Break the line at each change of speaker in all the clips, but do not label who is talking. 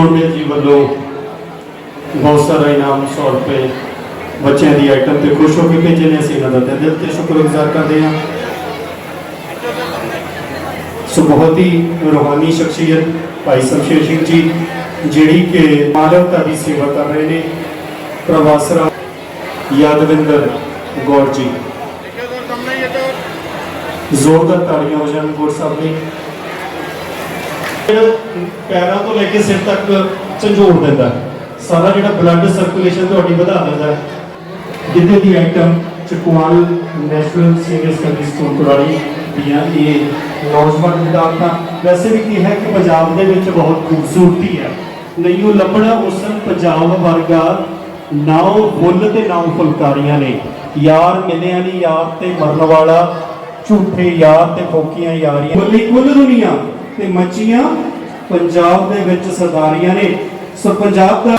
Government ਜੀ ਵੱਲੋਂ ਬਹੁਤ ਸਾਰਾ ਇਨਾਮ 100 ਰੁਪਏ ਬੱਚਿਆਂ ਦੀ ਆਈਟਮ ਤੇ ਖੁਸ਼ ਹੋ ਕੇ ਭੇਜੇ ਨੇ। ਅਸੀਂ ਇਹਨਾਂ ਦਾ ਤਹਿ ਦਿਲ ਤੇ ਸ਼ੁਕਰਗੁਜ਼ਾਰ ਕਰਦੇ ਹਾਂ। ਸੋ ਬਹੁਤ ਹੀ ਰੂਹਾਨੀ ਸ਼ਖਸੀਅਤ ਭਾਈ ਸ਼ਮਸ਼ੇਰ ਸਿੰਘ ਜੀ, ਜਿਹੜੀ ਕਿ ਮਾਨਵਤਾ ਦੀ ਸੇਵਾ ਕਰ ਰਹੇ ਨੇ। ਪ੍ਰਵਾਸਰਾ ਯਾਦਵਿੰਦਰ ਗੌਰ ਜੀ। ਜ਼ੋਰਦਾਰ ਤਾੜੀਆਂ ਹੋ ਜਾਣ ਗੌਰ ਸਾਹਿਬ ਲਈ ਪੈਰਾਂ ਤੋਂ ਲੈ ਕੇ ਸਿਰ ਤੱਕ ਝੰਜੋੜ ਦਿੰਦਾ ਸਾਰਾ ਜਿਹੜਾ ਬਲੱਡ ਸਰਕੂਲੇਸ਼ਨ ਤੁਹਾਡੀ ਵਧਾ ਦਿੰਦਾ ਹੈ। ਦੀ item Chakwal national senior secondary school Kurali ਦੀਆਂ ਇਹ ਨੌਜਵਾਨ ਵਿਦਿਆਰਥੀਆਂ ਵੈਸੇ ਵੀ ਕੀ ਹੈ ਕਿ ਪੰਜਾਬ ਦੇ ਵਿੱਚ ਬਹੁਤ ਖੂਬਸੂਰਤੀ ਹੈ। ਨਹੀਂ, ਉਹ ਲੱਭਣਾ ਉਸਨ ਪੰਜਾਬ ਵਰਗਾ ਨਾਉ ਫੁੱਲ ਤੇ ਨਾਉ ਫੁਲਕਾਰੀਆਂ ਨੇ। ਯਾਰ ਮਿਲਿਆ ਨਹੀਂ ਯਾਰ ਤੇ ਮਰਨ ਵਾਲਾ, ਝੂਠੇ ਯਾਰ ਤੇ ਫੋਕੀਆਂ ਯਾਰੀਆਂ। ਬੋਲੀ ਕੁੱਲ ਦੁਨੀਆ ਤੇ ਮੱਚੀਆਂ ਪੰਜਾਬ ਦੇ ਵਿੱਚ ਸਰਦਾਰੀਆਂ ਨੇ। ਸੋ ਪੰਜਾਬ ਦਾ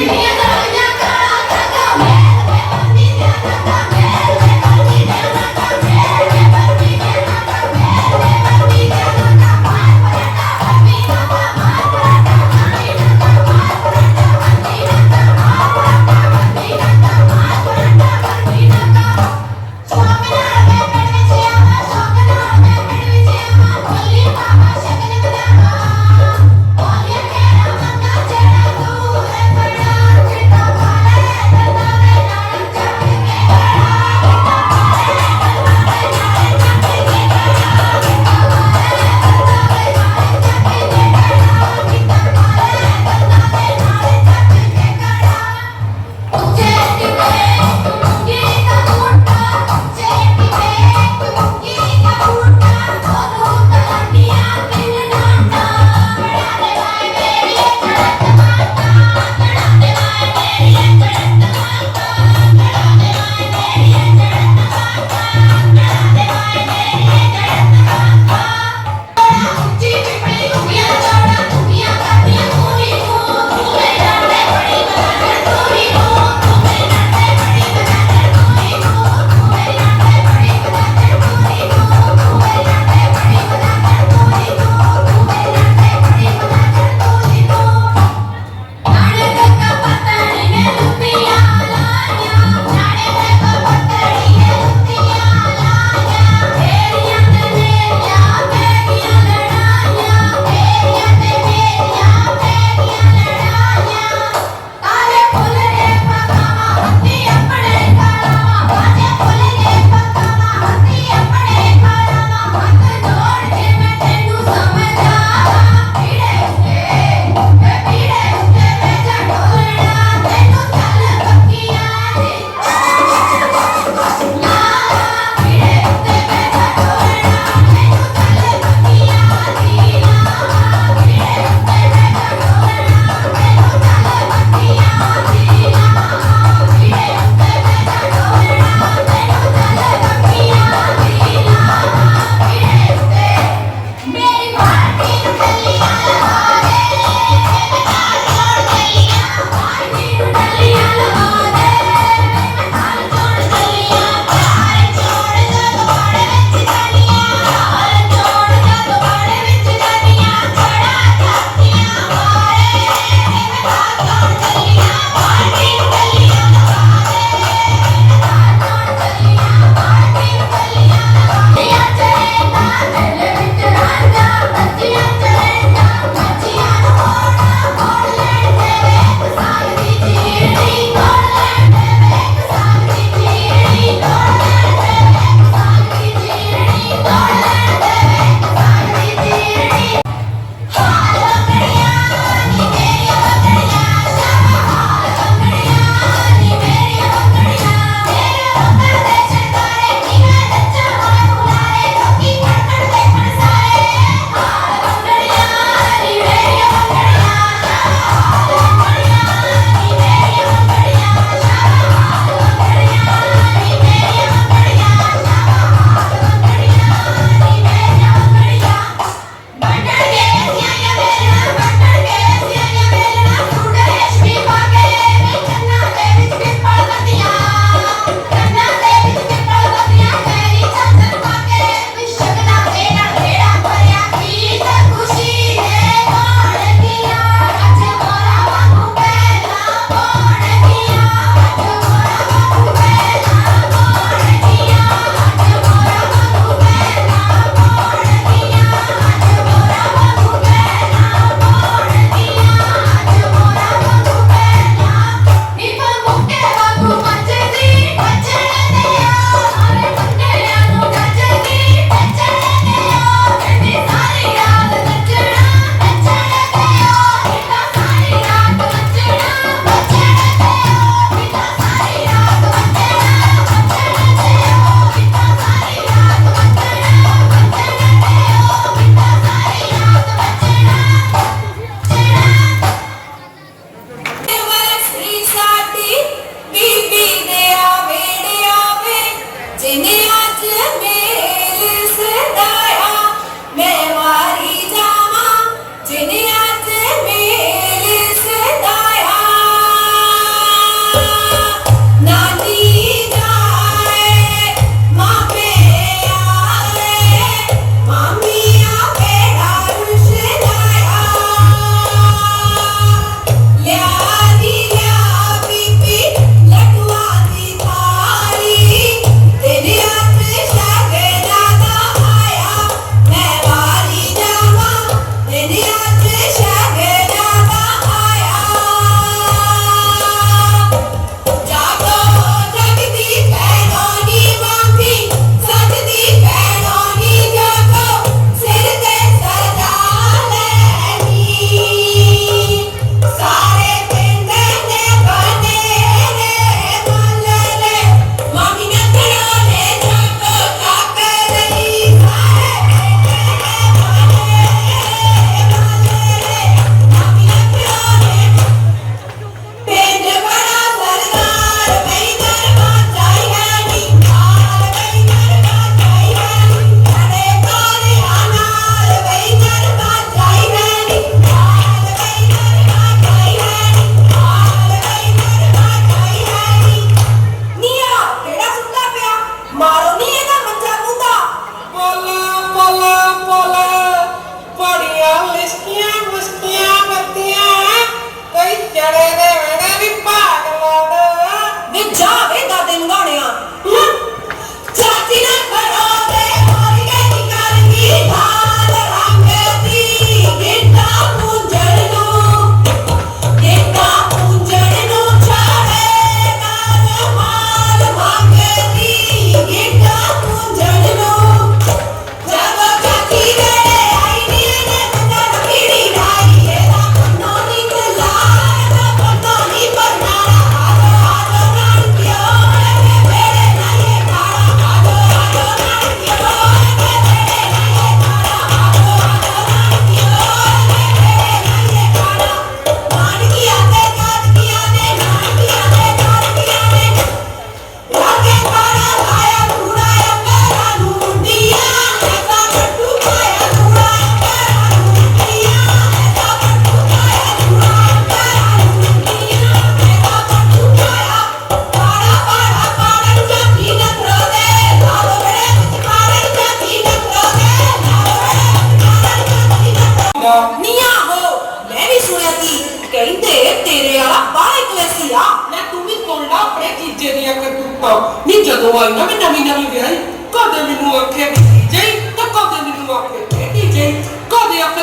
Yeah.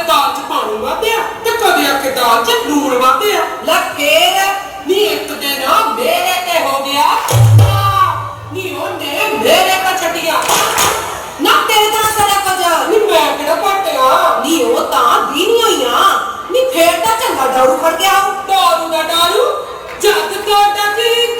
ਦਾਲ 'ਚ ਪਾਣੀ ਵਾਧਿਆ ਤੇ ਕਦੇ ਆ ਕੇ ਦਾਲ 'ਚ ਲੂਣ ਵਾਧਿਆ। ਲੈ ਫੇਰ? ਨੀ ਇੱਕ ਦਿਨ ਮੇਰੇ ਤੇ ਹੋ ਗਿਆ। ਨੀ ਉਹਨੇ ਮੇਰੇ ਤੇ ਛੱਡਿਆ।
ਨਾ ਤੇਰੇ ਤਾਂ ਕਰਿਆ ਕੁਝ।
ਨੀ ਮੈਂ ਕਿਹੜਾ ਘਟਿਆ
ਨੀ ਉਹ ਤਾਂ ਦੀਨੀ ਹੋਈਆਂ। ਨੀ ਫੇਰ ਤਾਂ ਚੰਗਾ ਦਾਰੂ ਫੜ ਗਿਆ
ਦਾਰੂ ਦਾ ਦਾਰੂ ਜੱਗ ਤੁਹਾਡਾ
ਠੀਕ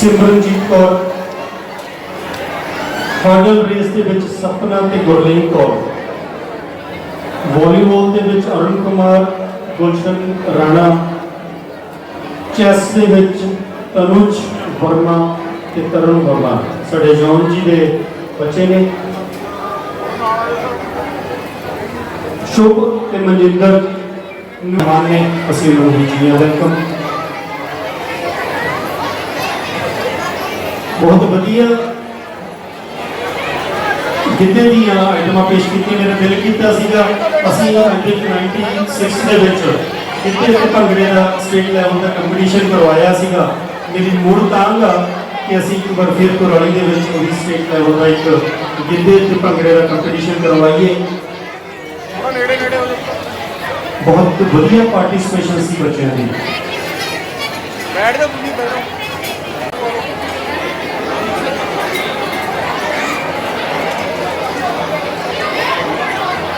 ਸਿਮਰਨਜੀਤ ਕੌਰ। ਫਾਈਨਲ ਰੇਸ ਦੇ ਵਿੱਚ ਸਪਨਾ ਤੇ ਗੁਰਲੀਨ ਕੌਰ। ਵਾਲੀਬਾਲ ਦੇ ਵਿੱਚ ਅਰੁਣ ਕੁਮਾਰ, ਗੁਲਸ਼ਨ ਰਾਣਾ। ਚੈਸ ਦੇ ਵਿੱਚ ਤਨੁਜ ਵਰਮਾ ਤੇ ਤਰੁਣ ਵਰਮਾ। ਸਾਡੇ ਜੌਨ ਜੀ ਦੇ ਬੱਚੇ ਨੇ। ਸ਼ੁਭ ਤੇ ਮਨਜਿੰਦਰ ਨੂੰ ਮਾਨੇ ਅਸੀਂ ਲੋਹੀ ਜੀ ਵੈਲਕਮ ਬਹੁਤ ਵਧੀਆ। ਜਿੰਨੇ ਵੀ ਆ ਆਈਟਮਾਂ ਪੇਸ਼ ਕੀਤੀਆਂ, ਮੇਰਾ ਦਿਲ ਕੀਤਾ ਸੀਗਾ। ਅਸੀਂ 1996 ਦੇ ਵਿੱਚ ਕਿਤੇ ਇੱਕ ਭੰਗੜੇ ਦਾ ਸਟੇਟ ਲੈਵਲ ਦਾ ਕੰਪੀਟੀਸ਼ਨ ਕਰਵਾਇਆ ਸੀਗਾ। ਮੇਰੀ ਮੂੜ ਤੰਗ ਆ ਕਿ ਅਸੀਂ ਇੱਕ ਵਾਰ ਫਿਰ ਕੋਰਾਲੀ ਦੇ ਵਿੱਚ ਉਹਦੀ ਸਟੇਟ ਲੈਵਲ ਦਾ ਇੱਕ ਜਿੱਦੇ ਤੇ ਭੰਗੜੇ ਦਾ ਕੰਪੀਟੀਸ਼ਨ ਕਰਵਾਈਏ। ਬਹੁਤ ਵਧੀਆ ਪਾਰਟਿਸਪੇਸ਼ਨ ਸੀ ਬੱਚਿਆਂ ਦੀ।
ਬੈਠ ਜਾ ਤੁਸੀਂ ਬੈਠੋ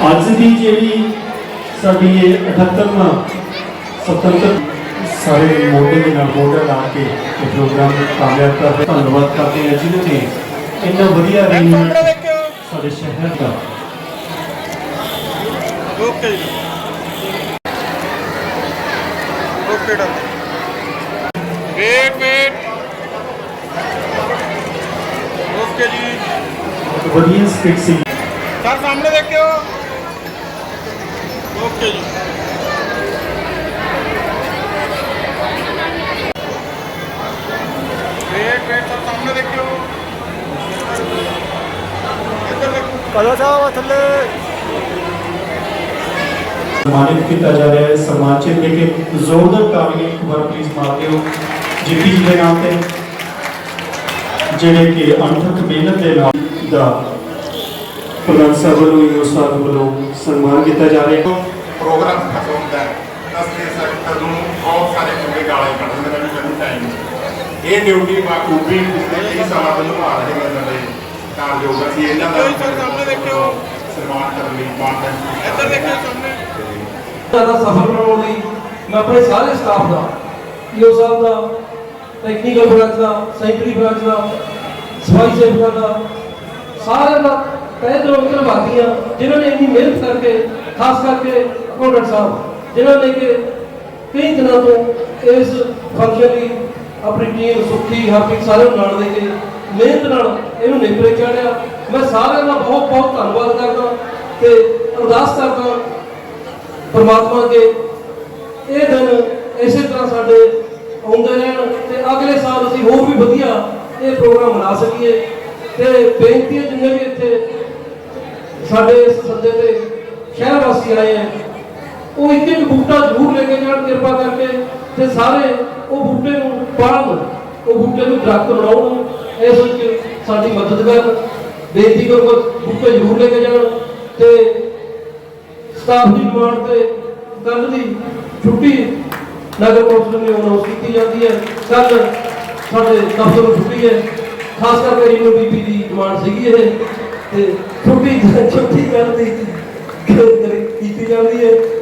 ਅੱਜ ਦੀ ਜਿਹੜੀ ਸਾਡੀ ਇਹ 78ਵਾਂ ਸੁਤੰਤਰ ਸਾਰੇ ਮੋਢੇ ਦੇ ਨਾਲ ਮੋਢਾ ਲਾ ਕੇ ਇਹ ਪ੍ਰੋਗਰਾਮ ਕਾਮਯਾਬ ਕਰਦੇ ਧੰਨਵਾਦ ਕਰਦੇ ਹਾਂ ਜਿਨ੍ਹਾਂ ਨੇ ਇੰਨਾ ਵਧੀਆ
ਰਹੀ
ਸਾਡੇ ਸ਼ਹਿਰ ਦਾ। ਵਧੀਆ ਸਕਿੱਟ
ਸਰ ਸਾਹਮਣੇ ਦੇਖਿਓ। ਓਕੇ ਜੀ। ਵੇਟ ਵੇਟ ਸਰ ਸਾਹਮਣੇ ਦੇਖਿਓ। ਇੱਧਰ ਦੇਖੋ। ਕਦੋਂ ਸਾਹਿਬ ਥੱਲੇ।
ਸਨਮਾਨਿਤ ਕੀਤਾ ਜਾ ਰਿਹਾ ਹੈ। ਸਨਮਾਨ ਚਿੰਨ੍ਹ ਦੇ ਕੇ ਜ਼ੋਰਦਾਰ ਤਾੜੀਆਂ ਇੱਕ ਵਾਰ ਪਲੀਜ਼ ਮਾਰ ਦਿਓ। ਜੀਪੀ ਜੀ ਦੇ ਨਾਮ ਤੇ ਜਿਹੜੇ ਕਿ ਅਣਥੱਕ ਮਿਹਨਤ ਦੇ ਨਾਲ ਦਾ ਪ੍ਰਧਾਨ ਸਾਹਿਬ ਵੱਲੋਂ ਸਾਹਿਬ ਵੱਲੋਂ ਸਨਮਾਨ ਕੀਤਾ ਜਾ ਰਿਹਾ ਹੈ।
ਪ੍ਰੋਗਰਾਮ ਖਤਮ ਹੁੰਦਾ ਹੈ ਅਸਲੀ ਸੈਕਟਰ ਨੂੰ ਬਹੁਤ ਸਾਰੇ ਚੰਗੇ ਗਾਲਾਂ ਕੱਢਦੇ ਨੇ ਮੈਨੂੰ ਮੈਨੂੰ ਟਾਈਮ ਨਹੀਂ ਇਹ ਡਿਊਟੀ ਬਾਖੂਬੀ ਪਿਛਲੇ ਕਈ ਸਾਲਾਂ ਤੋਂ ਨਿਭਾ ਰਹੇ ਨੇ ਸਾਡੇ ਕਾਰਜੋਗ ਅਸੀਂ ਇਹਨਾਂ ਦਾ
ਸਾਹਮਣੇ ਦੇਖਿਓ।
ਸਨਮਾਨ ਕਰਨ ਲਈ ਮਾਨ
ਇੱਧਰ ਦੇਖਿਓ ਸਾਹਮਣੇ।
ਜ਼ਿਆਦਾ ਸਫਲ ਬਣਾਉਣ ਲਈ ਮੈਂ ਆਪਣੇ ਸਾਰੇ ਸਟਾਫ ਦਾ ਈਓ ਸਾਹਿਬ ਦਾ ਟੈਕਨੀਕਲ ਬ੍ਰਾਂਚ ਦਾ ਸੈਂਟਰੀ ਬ੍ਰਾਂਚ ਦਾ ਸਫ਼ਾਈ ਸੇਵਕਾਂ ਦਾ ਸਾਰਿਆਂ ਦਾ ਤਹਿ ਦਿਲੋਂ ਧੰਨਵਾਦੀ ਹਾਂ ਜਿਨ੍ਹਾਂ ਨੇ ਇੰਨੀ ਮਿਹਨਤ ਕਰਕੇ, ਖਾਸ ਕਰਕੇ ਅਕਾਊਂਟੈਂਟ ਸਾਹਿਬ, ਜਿਨ੍ਹਾਂ ਨੇ ਕਿ ਕਈ ਦਿਨਾਂ ਤੋਂ ਇਸ ਫੰਕਸ਼ਨ ਲਈ ਆਪਣੀ ਟੀਮ ਸੁੱਖੀ, ਹਰਪ੍ਰੀਤ ਸਾਰੇ ਨੂੰ ਨਾਲ ਦੇ ਕੇ ਮਿਹਨਤ ਨਾਲ ਇਹਨੂੰ ਨੇਪਰੇ ਚਾੜਿਆ। ਮੈਂ ਸਾਰਿਆਂ ਦਾ ਬਹੁਤ ਬਹੁਤ ਧੰਨਵਾਦ ਕਰਦਾ ਤੇ ਅਰਦਾਸ ਕਰਦਾ ਪਰਮਾਤਮਾ ਅੱਗੇ ਇਹ ਦਿਨ ਇਸੇ ਤਰ੍ਹਾਂ ਸਾਡੇ ਆਉਂਦੇ ਰਹਿਣ ਤੇ ਅਗਲੇ ਸਾਲ ਅਸੀਂ ਹੋਰ ਵੀ ਵਧੀਆ ਇਹ ਪ੍ਰੋਗਰਾਮ ਮਨਾ ਸਕੀਏ। ਤੇ ਬੇਨਤੀ ਹੈ ਜਿੰਨੇ ਵੀ ਇੱਥੇ ਸਾਡੇ ਇਸ ਸੱਦੇ ਤੇ ਸ਼ਹਿਰ ਵਾਸੀ ਆਏ ਹੈ ਉਹ ਇੱਕ ਇੱਕ ਬੂਟਾ ਜ਼ਰੂਰ ਲੈ ਕੇ ਜਾਣ, ਕਿਰਪਾ ਕਰਕੇ ਤੇ ਸਾਰੇ ਉਹ ਬੂਟੇ ਨੂੰ ਪਾਲਣ ਉਹ ਬੂਟੇ ਨੂੰ ਦਰਖਤ ਬਣਾਉਣ। ਇਸ ਵਿੱਚ ਸਾਡੀ ਮਦਦ ਕਰਨ ਬੇਨਤੀ ਕਰੋ ਬੂਟੇ ਜ਼ਰੂਰ ਲੈ ਕੇ ਜਾਣ ਤੇ ਸਟਾਫ ਦੀ ਡਿਮਾਂਡ ਤੇ ਕੱਲ ਦੀ ਛੁੱਟੀ ਨਗਰ ਕੌਂਸਲ ਨੇ ਅਨਾਉਂਸ ਕੀਤੀ ਜਾਂਦੀ ਹੈ। ਕੱਲ ਸਾਡੇ ਦਫ਼ਤਰ ਨੂੰ ਛੁੱਟੀ ਹੈ। ਖਾਸ ਕਰਕੇ ਰੀਨੋ ਬੀਬੀ ਦੀ ਡਿਮਾਂਡ ਸੀਗੀ ਇਹ। ਤੇ ਛੁੱਟੀ ਛੁੱਟੀ ਕਰਨ ਦੀ ਕੀਤੀ ਜਾਂਦੀ ਹੈ।